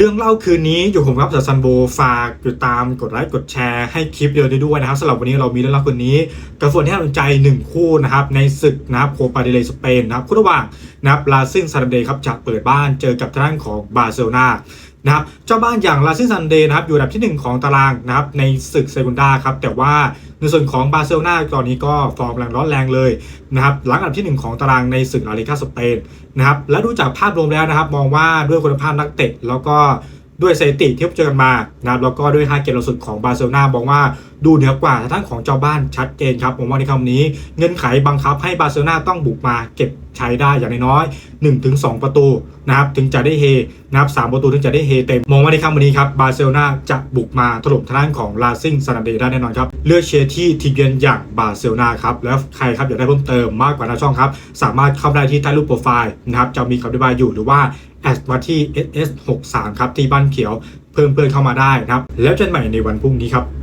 เรื่องเล่าคืนนี้อยู่ผมครับจากซันโบฝากติดตามกดไลค์กดแชร์ให้คลิปเดียวด้วยนะครับสำหรับวันนี้เรามีเรื่องเล่าคืนนี้กับส่วนที่น่าสนใจหนึ่งคู่นะครับในศึกนะครับโคปาเดเลสเปนนะครับคู่ระหว่างนะครับลาซิงซาร์เดย์ครับจะเปิดบ้านเจอกับทางด้านของบาร์เซโลนานะครับเจ้าบ้านอย่างลาซิซันเดย์นะครับอยู่อันดับทีหนึ่1 ของตารางนะครับในศึกเซกุนดาครับแต่ว่าในส่วนของบาร์เซโลนาตอนนี้ก็ฟอร์มแรงร้อนแรงเลยนะครับหลังอันดับทีหนึ่1 ของตารางในศึกลาลิกาสเปนนะครับและดูจากภาพรวมแล้วนะครับมองว่าด้วยคุณภาพนักเตะแล้วก็ด้วยสถิติที่พบเจอกันมานะครับแล้วก็ด้วย5เกมล่าสุดของบาร์เซโลนามองว่าดูเหนือกว่าทางด้านของเจ้าบ้านชัดเจนครับผมว่าในคำนี้เงื่อนไขบังคับให้บาร์เซโลนาต้องบุกมาเก็บ ใช้ได้อย่างน้อยๆ1-2 ประตูนะครับถึงจะได้เฮนะครับ3ประตูถึงจะได้เฮเต็ม มองว่าในค่ำวันนี้ครับบาร์เซโลนาจะบุกมาถล่มทางด้านของลาซิงซานเดได้แน่นอนครับเลือกเชียร์ที่ทีมเยือนอย่างบาร์เซโลนาครับแล้วใครครับอยากได้เพิ่มเติมมากกว่าหน้าช่องครับสามารถเข้าได้ที่ใต้รูปโปรไฟล์นะครับจะมีคำอธิบายอยู่หรือว่าแอดมาที่ ss63 ครับที่บ้านเขียวเพิ่มเพื่อนเข้ามาได้นะครับแล้วเจอกันใหม่ในวันพรุ่งนี้ครับ